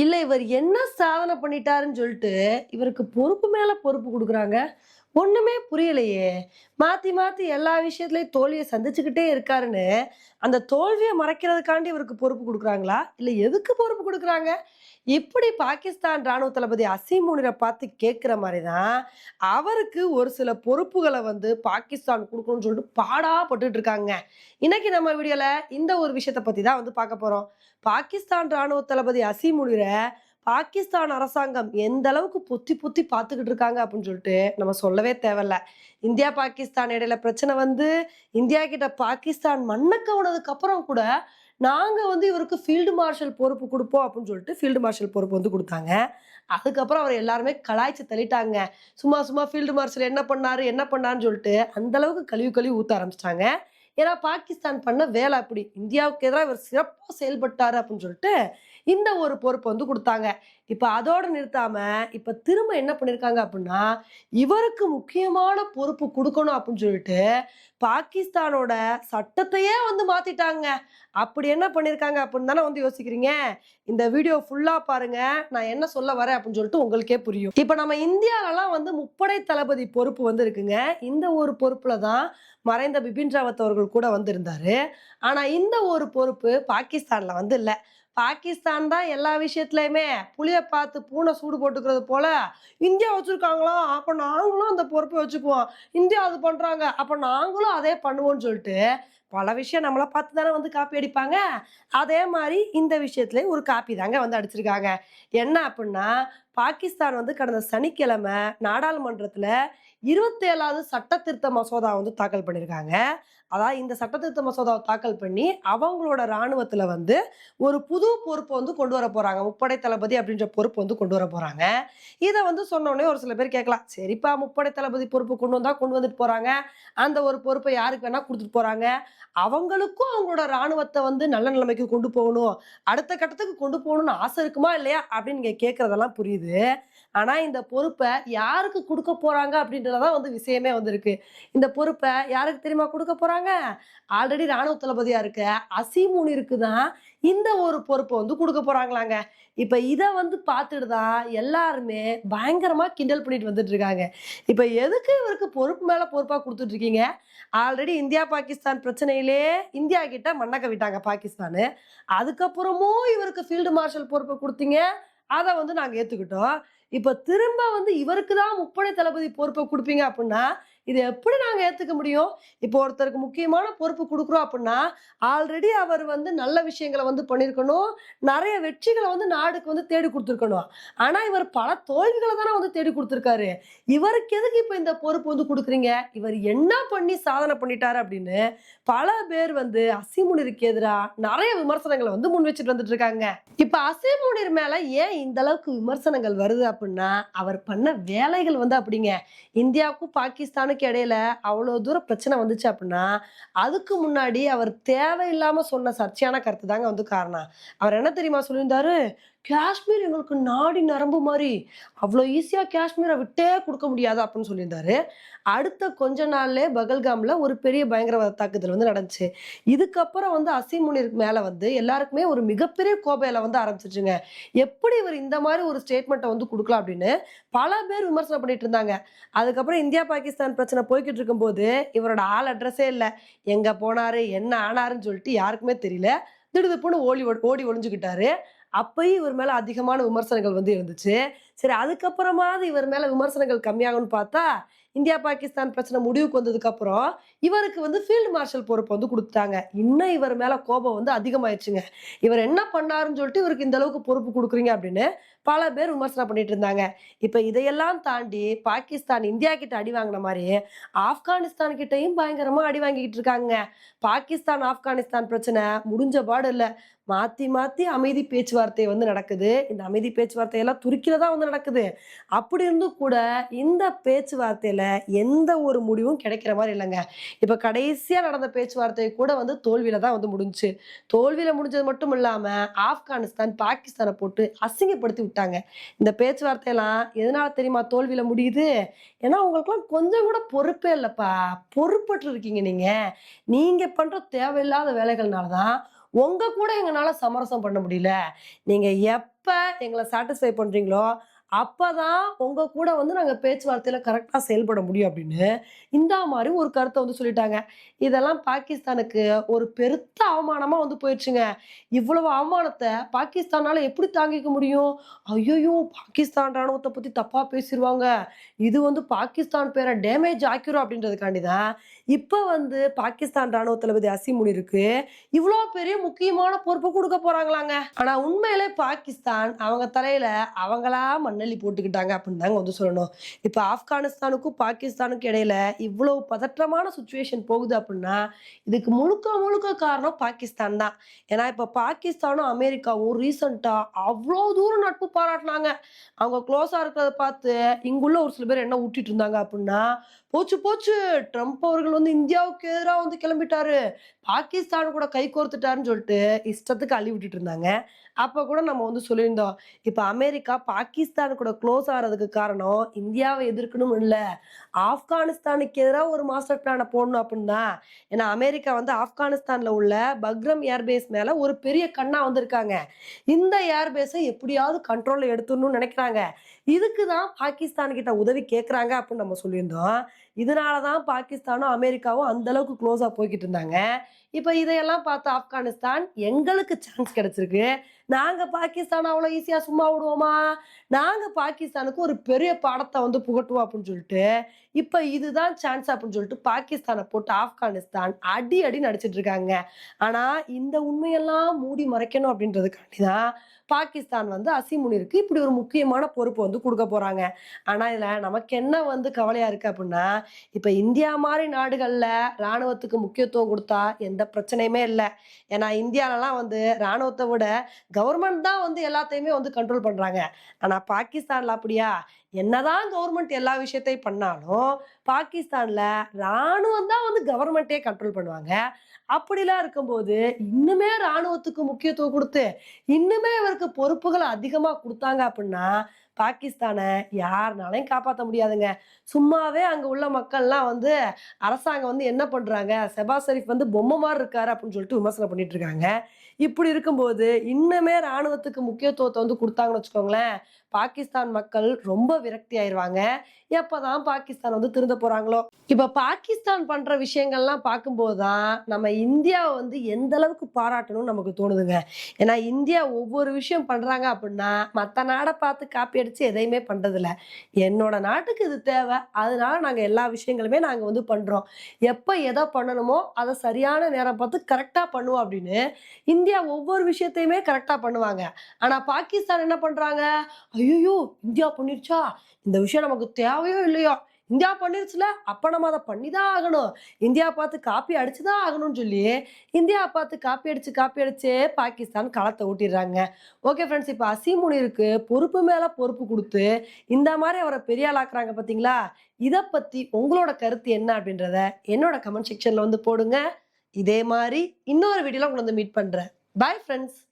இல்லை இவர் என்ன சாதனை பண்ணிட்டாருன்னு சொல்லிட்டு இவருக்கு பொறுப்பு மேலே பொறுப்பு கொடுக்குறாங்க. ஒண்ணுமே புரியலையே. மாத்தி மாத்தி எல்லா விஷயத்துலையும் தோல்வியை சந்திச்சுக்கிட்டே இருக்காருன்னு அந்த தோல்வியை மறைக்கிறதுக்காண்டி இவருக்கு பொறுப்பு கொடுக்குறாங்களா? இல்ல எதுக்கு பொறுப்பு கொடுக்குறாங்க? இப்படி பாகிஸ்தான் ராணுவ தளபதி அசீம் முனிரை பார்த்து கேட்குற மாதிரி தான் அவருக்கு ஒரு சில பொறுப்புகளை வந்து பாகிஸ்தான் கொடுக்கணும்னு சொல்லிட்டு பாடாப்பட்டுட்டு இருக்காங்க. இன்னைக்கு நம்ம வீடியோல இந்த ஒரு விஷயத்தை பத்தி தான் வந்து பார்க்க போறோம். பாகிஸ்தான் ராணுவ தளபதி அசீம் முனிரை பாகிஸ்தான் அரசாங்கம் எந்த அளவுக்கு பொத்தி பொத்தி பார்த்துக்கிட்டு இருக்காங்க அப்படின்னு சொல்லிட்டு நம்ம சொல்லவே தேவையில்ல. இந்தியா பாகிஸ்தான் இடையில பிரச்சனை வந்து இந்தியா கிட்ட பாகிஸ்தான் மண்ணை அப்புறம் கூட நாங்க வந்து இவருக்கு ஃபீல்டு மார்ஷல் பொறுப்பு கொடுப்போம் அப்படின்னு சொல்லிட்டு ஃபீல்டு மார்ஷல் பொறுப்பு வந்து கொடுத்தாங்க. அதுக்கப்புறம் அவர் எல்லாருமே கலாய்ச்சி தள்ளிட்டாங்க. சும்மா சும்மா ஃபீல்டு மார்ஷல் என்ன பண்ணாரு என்ன பண்ணாருன்னு சொல்லிட்டு அந்த அளவுக்கு கழுவி கழுவி ஊத்த ஆரம்பிச்சிட்டாங்க. ஏன்னா பாகிஸ்தான் பண்ண வேலை அப்படி. இந்தியாவுக்கு எதிராக இவர் சிறப்பாக செயல்பட்டார் அப்படின்னு சொல்லிட்டு இந்த ஒரு பொறுப்பு வந்து கொடுத்தாங்க. இப்போ அதோடு நிறுத்தாம இப்போ திரும்ப என்ன பண்ணியிருக்காங்க அப்படின்னா இவருக்கு முக்கியமான பொறுப்பு கொடுக்கணும் அப்படின்னு சொல்லிட்டு பாகிஸ்தானோட சட்டத்தையே வந்து மாத்திட்டாங்க. அப்படி என்ன பண்ணியிருக்காங்க அப்படின்னு தானே வந்து யோசிக்கிறீங்க? இந்த வீடியோ ஃபுல்லாக பாருங்க நான் என்ன சொல்ல வரேன் அப்படின்னு சொல்லிட்டு உங்களுக்கே புரியும். இப்போ நம்ம இந்தியாலலாம் வந்து முப்படை தளபதி பொறுப்பு வந்து இருக்குங்க. இந்த ஒரு பொறுப்புல தான் மறைந்த பிபின் ராவத் அவர்கள் கூட வந்திருந்தாரு ஆனால் இந்த ஒரு பொறுப்பு பாகிஸ்தானில் வந்து இல்லை. பாகிஸ்தான் தான் எல்லா விஷயத்துலையுமே புளியை பார்த்து பூனை சூடு போட்டுக்கிறது போல இந்தியா வச்சுருக்காங்களோ? அப்போ நாங்களும் அந்த பொறுப்பை வச்சுக்குவோம். இந்தியா அது பண்ணுறாங்க அப்போ நாங்களும் அதே பண்ணுவோம்னு சொல்லிட்டு பல விஷயம் நம்மளை பார்த்து தானே வந்து காப்பி அடிப்பாங்க. அதே மாதிரி இந்த விஷயத்துலயும் ஒரு காப்பி தாங்க வந்து அடிச்சிருக்காங்க. என்ன அப்படின்னா பாகிஸ்தான் வந்து கடந்த சனிக்கிழமை நாடாளுமன்றத்தில் இருபத்தேழாவது சட்ட திருத்த மசோதா வந்து தாக்கல் பண்ணியிருக்காங்க அதாவது இந்த சட்ட திருத்த மசோதாவை தாக்கல் பண்ணி அவங்களோட இராணுவத்தில் வந்து ஒரு புது பொறுப்பை வந்து கொண்டு வர போகிறாங்க முப்படை தளபதி அப்படின்ற பொறுப்பு வந்து கொண்டு வர போகிறாங்க இதை வந்து சொன்னோடனே ஒரு சில பேர் கேட்கலாம். சரிப்பா முப்படை தளபதி பொறுப்பு கொண்டு வந்தால் கொண்டு வந்துட்டு போகிறாங்க அந்த ஒரு பொறுப்பை யாருக்கு வேணால் கொடுத்துட்டு போகிறாங்க அவங்களுக்கும் அவங்களோட ராணுவத்தை வந்து நல்ல நிலைமைக்கு கொண்டு போகணும். அடுத்த கட்டத்துக்கு கொண்டு போகணும்னு ஆசை இருக்குமா இல்லையா அப்படின்னு நீங்கள் கேட்குறதெல்லாம் புரியுது. ஆனால் இந்த பொறுப்பை யாருக்கு கொடுக்க தான் வந்து விஷயமே வந்திருக்கு. இந்த பொறுப்பை யாருக்கு தெரியுமா கொடுக்க போறாங்க? ஆல்ரெடி ராணுவ தளபதியா இருக்க அசீமுனிருக்கு தான் இந்த ஒரு பொறுப்பை வந்து கொடுக்க போறாங்களாங்க. இப்ப இதை வந்து பார்த்துட்டு தான் எல்லாருமே பயங்கரமா கிண்டல் பண்ணிட்டு வந்துட்டு இருக்காங்க. இப்ப எதுக்கு இவருக்கு பொறுப்பு மேல பொறுப்பா கொடுத்துட்டு இருக்கீங்க? ஆல்ரெடி இந்தியா பாகிஸ்தான் பிரச்சனையிலே இந்தியா கிட்ட மண்ணக்க விட்டாங்க பாகிஸ்தானு. அதுக்கப்புறமும் இவருக்கு ஃபீல்டு மார்ஷல் பொறுப்பை கொடுத்தீங்க. அதை வந்து நாங்கள் ஏற்றுக்கிட்டோம் இப்போ திரும்ப வந்து இவருக்கு தான் முப்படை தளபதி பொறுப்பை கொடுப்பீங்க அப்படின்னா இதை எப்படி நாங்கள் ஏற்றுக்க முடியும்? இப்போ ஒருத்தருக்கு முக்கியமான பொறுப்பு கொடுக்குறோம் அப்படின்னா ஆல்ரெடி அவர் வந்து நல்ல விஷயங்களை வந்து பண்ணியிருக்கணும் நிறைய வெற்றிகளை வந்து நாடுக்கு வந்து தேடி கொடுத்துருக்கணும். ஆனால் இவர் பல தோல்விகளை தானே வந்து தேடி கொடுத்துருக்காரு. இவருக்கு எதுக்கு இப்போ இந்த பொறுப்பு வந்து கொடுக்குறீங்க? இவர் என்ன பண்ணி சாதனை பண்ணிட்டாரு அப்படின்னு பல பேர் வந்து அசிமுனிருக்கு எதிராக நிறைய விமர்சனங்களை வந்து முன் வச்சுட்டு வந்துட்டு இருக்காங்க. இப்போ அசிமுனிர் மேலே ஏன் இந்த அளவுக்கு விமர்சனங்கள் வருது அப்படின்னா அவர் பண்ண வேலைகள் வந்து அப்படிங்க இந்தியாவுக்கும் பாகிஸ்தானுக்கும் இடையில அவ்வளவு தூரம் பிரச்சனை வந்துச்சு அப்படின்னா அதுக்கு முன்னாடி அவர் தேவையில்லாம சொன்ன சர்ச்சையான கருத்து தாங்க வந்து காரணம். அவர் என்ன தெரியுமா சொல்லியிருந்தாரு? காஷ்மீர் எங்களுக்கு நாடி நரம்பு மாதிரி. அவ்வளோ ஈஸியாக காஷ்மீரை விட்டே கொடுக்க முடியாது அப்படின்னு சொல்லியிருந்தாரு. அடுத்த கொஞ்ச நாள்லே பகல்காம்ல ஒரு பெரிய பயங்கரவாத தாக்குதல் வந்து நடந்துச்சு. இதுக்கப்புறம் வந்து அசிமுனிருக்கு மேலே வந்து எல்லாருக்குமே ஒரு மிகப்பெரிய கோபையில வந்து ஆரம்பிச்சிருச்சுங்க. எப்படி இவர் இந்த மாதிரி ஒரு ஸ்டேட்மெண்ட்டை வந்து கொடுக்கலாம் அப்படின்னு பல பேர் விமர்சனம் பண்ணிட்டு இருந்தாங்க. அதுக்கப்புறம் இந்தியா பாகிஸ்தான் பிரச்சனை போய்கிட்டு இருக்கும்போது இவரோட ஆள் அட்ரஸே இல்லை. எங்கே போனாரு என்ன ஆனாருன்னு சொல்லிட்டு யாருக்குமே தெரியல. திடுதுப்புன்னு ஓடி ஓடி ஒளிஞ்சுக்கிட்டாரு. அப்பயும் இவர் மேலே அதிகமான விமர்சனங்கள் வந்து இருந்துச்சு. சரி அதுக்கப்புறமாவது இவர் மேலே விமர்சனங்கள் கம்மியாகும்னு பார்த்தா இந்தியா பாகிஸ்தான் பிரச்சனை முடிவுக்கு வந்ததுக்கப்புறம் இவருக்கு வந்து ஃபீல்டு மார்ஷல் பொறுப்பு வந்து கொடுத்தாங்க இன்னும் இவர் மேலே கோபம் வந்து அதிகமாயிடுச்சுங்க இவர் என்ன பண்ணாருன்னு சொல்லிட்டு இவருக்கு இந்த அளவுக்கு பொறுப்பு கொடுக்குறீங்க அப்படின்னு பல பேர் விமர்சனம் பண்ணிட்டு இருந்தாங்க. இப்போ இதையெல்லாம் தாண்டி பாகிஸ்தான் இந்தியா கிட்ட அடி வாங்கின மாதிரி ஆப்கானிஸ்தான் கிட்டையும் பயங்கரமாக அடி வாங்கிக்கிட்டு இருக்காங்க. பாகிஸ்தான் ஆப்கானிஸ்தான் பிரச்சனை முடிஞ்ச பாடு இல்லை. மாத்தி மாத்தி அமைதி பேச்சுவார்த்தை வந்து நடக்குது. இந்த அமைதி பேச்சுவார்த்தையெல்லாம் துருக்கியில் துருக்கில தான் வந்து நடக்குது. அப்படி இருந்தும் கூட இந்த பேச்சுவார்த்தையில எந்த ஒரு முடிவும் கிடைக்கிற மாதிரி இல்லைங்க. இப்ப கடைசியா நடந்த பேச்சுவார்த்தை கூட வந்து தோல்வியில தான் வந்து முடிஞ்சுச்சு. தோல்வியில முடிஞ்சது மட்டும் இல்லாம ஆப்கானிஸ்தான் பாகிஸ்தானை போட்டு அசிங்கப்படுத்தி விட்டாங்க. இந்த பேச்சுவார்த்தையெல்லாம் எதனால தெரியுமா தோல்வியில முடியுது? ஏன்னா உங்களுக்குலாம் கொஞ்சம் கூட பொறுப்பே இல்லைப்பா. பொறுப்பற்று இருக்கீங்க நீங்க. நீங்க பண்ற தேவையில்லாத வேலைகள்னால தான் உங்க கூட எங்களால சமரசம் பண்ண முடியல. நீங்க எப்ப எங்களை சாட்டிஸ்ஃபை பண்றீங்களோ அப்பதான் உங்க கூட வந்து நாங்க பேச்சுவார்த்தையில கரெக்டா செயல்பட முடியும் அப்படின்னு இந்த மாதிரி ஒரு கருத்தை வந்து சொல்லிட்டாங்க. இதெல்லாம் பாகிஸ்தானுக்கு ஒரு பெருத்த அவமானமா வந்து போயிடுச்சுங்க. இவ்வளவு அவமானத்தை பாகிஸ்தானால எப்படி தாங்கிக்க முடியும்? ஐயோயோ பாகிஸ்தான் ராணுவத்தை பத்தி தப்பா பேசிடுவாங்க இது வந்து பாகிஸ்தான் பேரை டேமேஜ் ஆக்கிரும் அப்படின்றதுக்காண்டி தான் இப்போ வந்து பாகிஸ்தான் ராணுவ தளபதி அசிமுனிருக்கு இவ்வளோ பெரிய முக்கியமான பொறுப்பு கொடுக்க போறாங்களாங்க. ஆனா உண்மையிலே பாகிஸ்தான் அவங்க தலையில அவங்களா மண்ணள்ளி போட்டுக்கிட்டாங்க அப்படின்னு தாங்க வந்து சொல்லணும். இப்போ ஆப்கானிஸ்தானுக்கும் பாகிஸ்தானுக்கும் இடையில இவ்வளவு பதற்றமான சுச்சுவேஷன் போகுது அப்படின்னா இதுக்கு முழுக்க முழுக்க காரணம் பாகிஸ்தான் தான். ஏன்னா இப்போ பாகிஸ்தானும் அமெரிக்காவும் ரீசண்டாக அவ்வளோ தூரம் நட்பு பாராட்டினாங்க. அவங்க க்ளோஸாக இருக்கிறத பார்த்து இங்குள்ள ஒரு சில பேர் என்ன ஊட்டிட்டு இருந்தாங்க அப்படின்னா போச்சு போச்சு ட்ரம்ப் அவர்கள் வந்து இந்தியாவுக்கு எதிராக வந்து கிளம்பிட்டாரு. பாகிஸ்தான் கூட கை கோர்த்துட்டாருன்னு சொல்லிட்டு இஷ்டத்துக்கு அள்ளி விட்டுட்டு இருந்தாங்க. அப்போ கூட நம்ம வந்து சொல்லியிருந்தோம் இப்போ அமெரிக்கா பாகிஸ்தான் கூட க்ளோஸ் ஆகிறதுக்கு காரணம் இந்தியாவை எதிர்க்கணும் இல்லை. ஆப்கானிஸ்தானுக்கு எதிராக ஒரு மாஸ்டர் பிளானை போடணும் அப்படின்னா ஏன்னா அமெரிக்கா வந்து ஆப்கானிஸ்தானில் உள்ள பக்ரம் ஏர்பேஸ் மேலே ஒரு பெரிய கண்ணா வந்திருக்காங்க. இந்த ஏர்பேஸை எப்படியாவது கண்ட்ரோலில் எடுத்துடணும்னு நினைக்கிறாங்க. இதுக்கு தான் பாகிஸ்தான் கிட்ட உதவி கேட்குறாங்க அப்படின்னு நம்ம சொல்லியிருந்தோம். இதனால தான் பாகிஸ்தானும் அமெரிக்காவும் அந்த அளவுக்கு க்ளோஸாக போய்கிட்டு இருந்தாங்க. இப்போ இதையெல்லாம் பார்த்து ஆப்கானிஸ்தான் எங்களுக்கு சான்ஸ் கிடைச்சிருக்கு. நாங்கள் பாகிஸ்தான் அவ்வளோ ஈஸியாக சும்மா விடுவோமா? நாங்கள் பாகிஸ்தானுக்கு ஒரு பெரிய பாடத்தை வந்து புகட்டுவோம் அப்படின்னு சொல்லிட்டு இப்போ இதுதான் சான்ஸ் அப்படின்னு சொல்லிட்டு பாகிஸ்தானை போட்டு ஆப்கானிஸ்தான் அடி அடி நடிச்சிட்டு இருக்காங்க ஆனா இந்த உண்மையெல்லாம் மூடி மறைக்கணும் அப்படின்றதுக்காண்டி தான் பாகிஸ்தான் வந்து அசிமுனிருக்கு இப்படி ஒரு முக்கியமான பொறுப்பு வந்து கொடுக்க போறாங்க. ஆனா இதுல நமக்கு என்ன வந்து கவலையா இருக்கு அப்படின்னா இப்ப இந்தியா மாதிரி நாடுகள்ல ராணுவத்துக்கு முக்கியத்துவம் கொடுத்தா எந்த பிரச்சனையுமே இல்லை. ஏன்னா இந்தியாலலாம் வந்து ராணுவத்தை விட கவர்மெண்ட் தான் வந்து எல்லாத்தையுமே வந்து கண்ட்ரோல் பண்றாங்க. ஆனா பாகிஸ்தான்ல அப்படியா? என்னதான் கவர்மெண்ட் எல்லா விஷயத்தையும் பண்ணாலும் பாகிஸ்தானில் இராணுவம் தான் வந்து கவர்மெண்ட்டே கண்ட்ரோல் பண்ணுவாங்க. அப்படிலாம் இருக்கும்போது இன்னுமே ராணுவத்துக்கு முக்கியத்துவம் கொடுத்து இன்னுமே இவருக்கு பொறுப்புகள் அதிகமாக கொடுத்தாங்க அப்படின்னா பாகிஸ்தானை யாருனாலையும் காப்பாற்ற முடியாதுங்க. சும்மாவே அங்கே உள்ள மக்கள்லாம் வந்து அரசாங்கம் வந்து என்ன பண்ணுறாங்க செபா ஷெரீஃப் வந்து பொம்மை மாதிரி இருக்காரு அப்படின்னு சொல்லிட்டு விமர்சனம் பண்ணிட்டு இருக்காங்க. இப்படி இருக்கும்போது இன்னுமே ராணுவத்துக்கு முக்கியத்துவத்தை வந்து கொடுத்தாங்கன்னு வச்சுக்கோங்களேன் பாகிஸ்தான் மக்கள் ரொம்ப விரக்தி ஆயிருவாங்க. எப்போதான் பாகிஸ்தான் வந்து திருந்த போகிறாங்களோ இப்போ பாகிஸ்தான் பண்ணுற விஷயங்கள்லாம் பார்க்கும்போது தான் நம்ம இந்தியாவை வந்து எந்த அளவுக்கு பாராட்டணும்னு நமக்கு தோணுதுங்க. ஏன்னா இந்தியா ஒவ்வொரு விஷயம் பண்ணுறாங்க அப்படின்னா மற்ற நாடை பார்த்து காப்பி அடித்து எதையுமே பண்ணுறதில்ல என்னோட நாட்டுக்கு இது தேவை. அதனால நாங்கள் எல்லா விஷயங்களுமே நாங்கள் வந்து பண்ணுறோம் எப்போ எதை பண்ணணுமோ அதை சரியான நேரம் பார்த்து கரெக்டாக பண்ணுவோம் அப்படின்னு இந்தியா ஒவ்வொரு விஷயத்தையுமே கரெக்டாக பண்ணுவாங்க. ஆனால் பாகிஸ்தான் என்ன பண்ணுறாங்க ஐயோ இந்தியா பண்ணிருச்சா? இந்த விஷயம் நமக்கு தேவையோ இல்லையோ? இந்தியா பண்ணிருச்சுல அப்போ நம்ம அதை பண்ணிதான் ஆகணும். இந்தியா பார்த்து காப்பி அடிச்சுதான் ஆகணும்னு சொல்லி இந்தியா பார்த்து காப்பி அடிச்சு காப்பி அடிச்சே பாகிஸ்தான் களத்தை ஊட்டிடுறாங்க. ஓகே ஃப்ரெண்ட்ஸ் இப்போ அசிமுனிருக்கு பொறுப்பு மேலே பொறுப்பு கொடுத்து இந்த மாதிரி அவரை பெரிய ஆளாக்குறாங்க பார்த்தீங்களா? இதை பற்றி உங்களோட கருத்து என்ன அப்படின்றத என்னோட கமெண்ட் செக்ஷனில் வந்து போடுங்க. இதே மாதிரி இன்னொரு வீடியோவில் உங்களை வந்து மீட் பண்ணுறேன் பாய் ஃப்ரெண்ட்ஸ்